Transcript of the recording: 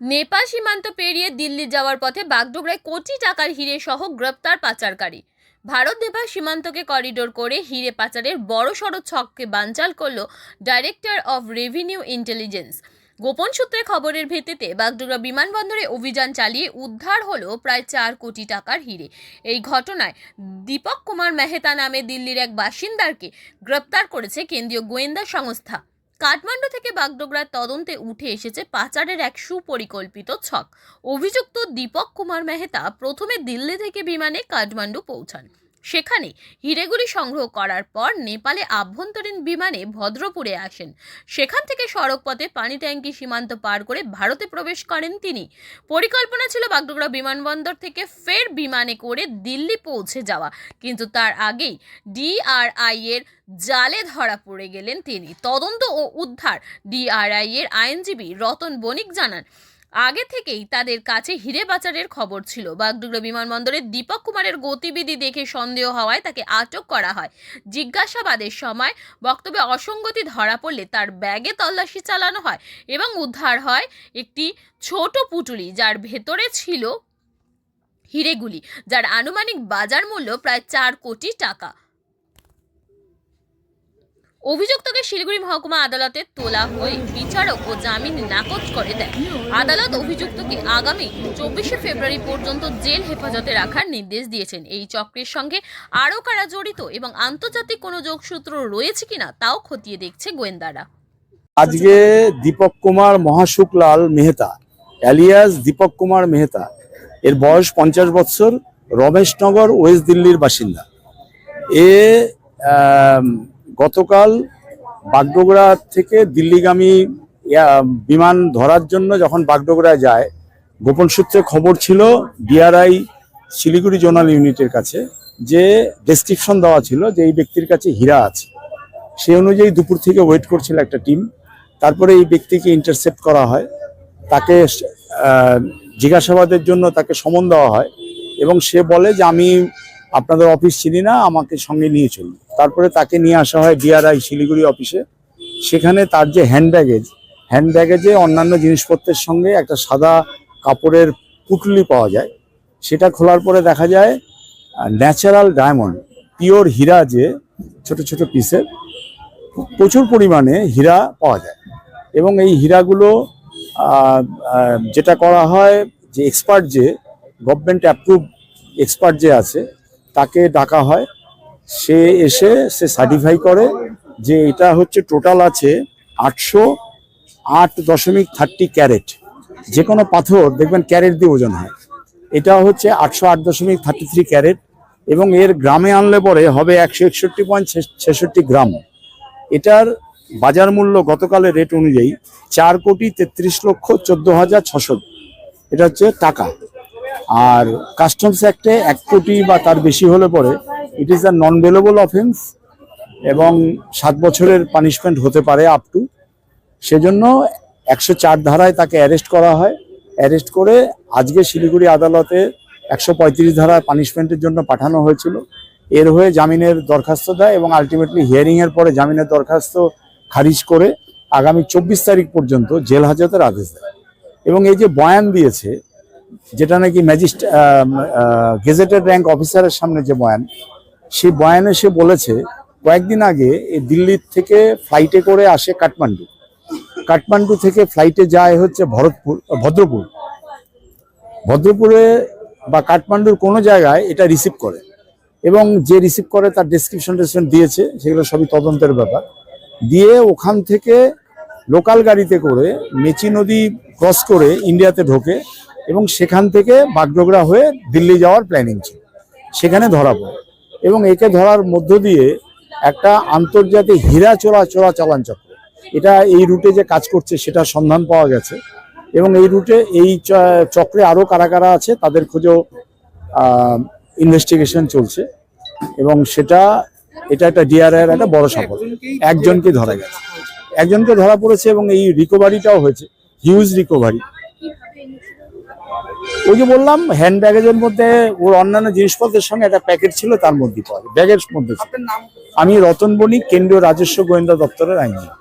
নেপাল সীমান্ত পেরিয়ে দিল্লি যাওয়ার পথে বাগডোগরায় কোটি টাকার হিরে সহ গ্রেপ্তার পাচারকারী। ভারত নেপাল সীমান্তকে করিডোর করে হিরে পাচারের বড় সড় ছককে বানচাল করল ডাইরেক্টর অফ রেভিনিউ ইন্টেলিজেন্স গোপন সূত্রে খবরের ভিত্তিতে বাগডোগরা বিমানবন্দরে অভিযান চালিয়ে উদ্ধার হলো প্রায় চার কোটি টাকার হিরে। এই ঘটনায় দীপক কুমার মেহতা নামে দিল্লির এক বাসিন্দারকে গ্রেপ্তার করেছে কেন্দ্রীয় গোয়েন্দা সংস্থা। কাঠমান্ডু থেকে বাগডোগরার তদন্তে উঠে এসেছে পাচারের এক সুপরিকল্পিত ছক। অভিযুক্ত দীপক কুমার মেহতা প্রথমে দিল্লি থেকে বিমানে কাঠমান্ডু পৌঁছান। সেখানে হিরেগুলি সংগ্রহ করার পর নেপালে আভ্যন্তরীণ বিমানে ভদ্রপুরে আসেন। সেখান থেকে সড়ক পথে পানি ট্যাঙ্কি সীমান্ত পার করে ভারতে প্রবেশ করেন তিনি। পরিকল্পনা ছিল বাগডোগরা বিমানবন্দর থেকে ফের বিমানে করে দিল্লি পৌঁছে যাওয়া, কিন্তু তার আগেই ডিআরআই এর জালে ধরা পড়ে গেলেন তিনি। তদন্ত ও উদ্ধার ডিআরআই এর আইনজীবী রতন বণিক জানান আগে থেকেই তাদের কাছে হিরে পাচারের খবর ছিল। বাগডোগরা বিমানবন্দরে দীপক কুমারের গতিবিধি দেখে সন্দেহ হওয়ায় তাকে আটক করা হয়। জিজ্ঞাসাবাদের সময় বক্তব্যে অসঙ্গতি ধরা পড়লে তার ব্যাগে তল্লাশি চালানো হয় এবং উদ্ধার হয় একটি ছোট পুটুলি যার ভেতরে ছিল হিরেগুলি, যার আনুমানিক বাজার মূল্য প্রায় চার কোটি টাকা। অভিযুক্তকে শিলিগুড়ি মহকুমা আদালতে তোলা হয়ে বিচারক ও জামিন নাকচ করে দেয় আদালত অভিযুক্তকে আগামী চব্বিশে ফেব্রুয়ারি পর্যন্ত জেল হেফাজতে রাখার নির্দেশ দিয়েছেন। এই চক্রের সঙ্গে আরও কারা জড়িত এবং আন্তর্জাতিক কোনো যোগসূত্র রয়েছে কিনা তাও খতিয়ে দেখছে গোয়েন্দারা। আজকে দীপক কুমার মহাশুকলাল মেহতা, অ্যালিয়াস দীপক কুমার মেহতা, এর বয়স পঞ্চাশ বৎসর রমেশনগর ওয়েস্ট দিল্লির বাসিন্দা। এ গতকাল বাগডোগরা থেকে দিল্লিগামী বিমান ধরার জন্য যখন বাগডোগরা যায়, গোপন সূত্রে খবর ছিল ডিআরআই শিলিগুড়ি জোনাল ইউনিটের কাছে যে ডেসক্রিপশন দেওয়া ছিল যে এই ব্যক্তির কাছে হীরা আছে। সেই অনুযায়ী দুপুর থেকে ওয়েট করছিল একটা টিম তারপরে এই ব্যক্তিকে ইন্টারসেপ্ট করা হয়। তাকে জিজ্ঞাসাবাদের জন্য তাকে সমন দেওয়া হয় এবং সে বলে যে আমি আপনাদের অফিস চিনি না, আমাকে সঙ্গে নিয়ে চলুন। তারপরে তাকে নিয়ে আসা হয় ডিআরআই শিলিগুড়ি অফিসে। সেখানে তার যে হ্যান্ড ব্যাগেজ, হ্যান্ড ব্যাগেজে অন্যান্য জিনিসপত্রের সঙ্গে একটা সাদা কাপড়ের পুটলি পাওয়া যায়। সেটা খোলার পরে দেখা যায়, ন্যাচারাল ডায়মন্ড, পিওর হীরা যে ছোট ছোট পিসের, প্রচুর পরিমাণে হীরা পাওয়া যায়। এবং এই হীরাগুলো যেটা করা হয় যে এক্সপার্ট যে গভর্নমেন্ট অ্যাপ্রুভ এক্সপার্ট যে আছে তাকে ডাকা হয়। সে এসে সে সার্টিফাই করে যে এটা হচ্ছে টোটাল আছে আটশো আট দশমিক থার্টি ক্যারেট। যে কোনো পাথর, দেখবেন ক্যারেট দিয়ে ওজন হয়। এটা হচ্ছে আটশো আট দশমিক থার্টি থ্রি ক্যারেট এবং এর গ্রামে আনলে পরে হবে একশো একষট্টি পয়েন্ট ছেষট্টি গ্রাম। এটার বাজার মূল্য গতকালের রেট অনুযায়ী চার কোটি তেত্রিশ লক্ষ চোদ্দ হাজার ছশো এটা হচ্ছে টাকা। আর কাস্টমস অ্যাক্টে এক কোটি বা তার বেশি হলে পরে it is a non bailable offence এবং সাত বছরের পানিশমেন্ট হতে পারে আপ টু সেজন্য একশো চার ধারায় তাকে অ্যারেস্ট করা হয়। অ্যারেস্ট করে আজকে শিলিগুড়ি আদালতে একশো পঁয়ত্রিশ ধারায় পানিশমেন্টের জন্য পাঠানো হয়েছিল। এর হয়ে জামিনের দরখাস্ত দেয় এবং আলটিমেটলি হিয়ারিংয়ের পরে জামিনের দরখাস্ত খারিজ করে আগামী চব্বিশ তারিখ পর্যন্ত জেল হাজতের আদেশ দেয়। এবং এই যে বয়ান দিয়েছে যেটা নাকি ম্যাজিস্ট গেজেটেড র্যাঙ্ক অফিসারের সামনে যে বয়ান, সেই বয়ানে সে বলেছে, কয়েকদিন আগে দিল্লির থেকে ফ্লাইটে করে আসে কাঠমান্ডু। কাঠমান্ডু থেকে ফ্লাইটে যায় হচ্ছে ভরতপুর, ভদ্রপুর। ভদ্রপুরে বা কাঠমান্ডুর কোনো জায়গায় এটা রিসিভ করে। এবং যে রিসিভ করে তার ডেসক্রিপশন টেসক্রিপশন দিয়েছে, সেগুলো সবই তদন্তের ব্যাপার। দিয়ে ওখান থেকে লোকাল গাড়িতে করে মেচি নদী ক্রস করে ইন্ডিয়াতে ঢোকে। এবং সেখান থেকে বাগডোগরা হয়ে দিল্লি যাওয়ার প্ল্যানিং ছিল। সেখানে ধরা পড়ে। এবং একে ধরার মধ্য দিয়ে একটা আন্তর্জাতিক হীরা চোরা চোরা চালান চক্র। এটা এই রুটে যে কাজ করছে সেটা সন্ধান পাওয়া গেছে। এবং এই রুটে এই চক্রে আরও কারা কারা আছে তাদের খুঁজেও ইনভেস্টিগেশন চলছে। এবং সেটা, এটা একটা ডিআরআই এর একটা বড় সফল একজনকে ধরা গেছে। একজনকে ধরা পড়েছে এবং এই রিকোভারিটাও হয়েছে। হিউজ রিকভারি ওই যে বললাম হ্যান্ড ব্যাগেজের মধ্যে ওর অন্যান্য জিনিসপত্রের সঙ্গে একটা প্যাকেট ছিল তার মধ্যে পাওয়া ব্যাগের মধ্যে। আমি রতন বণিক কেন্দ্রীয় রাজস্ব গোয়েন্দা দপ্তরের আইনজীবী।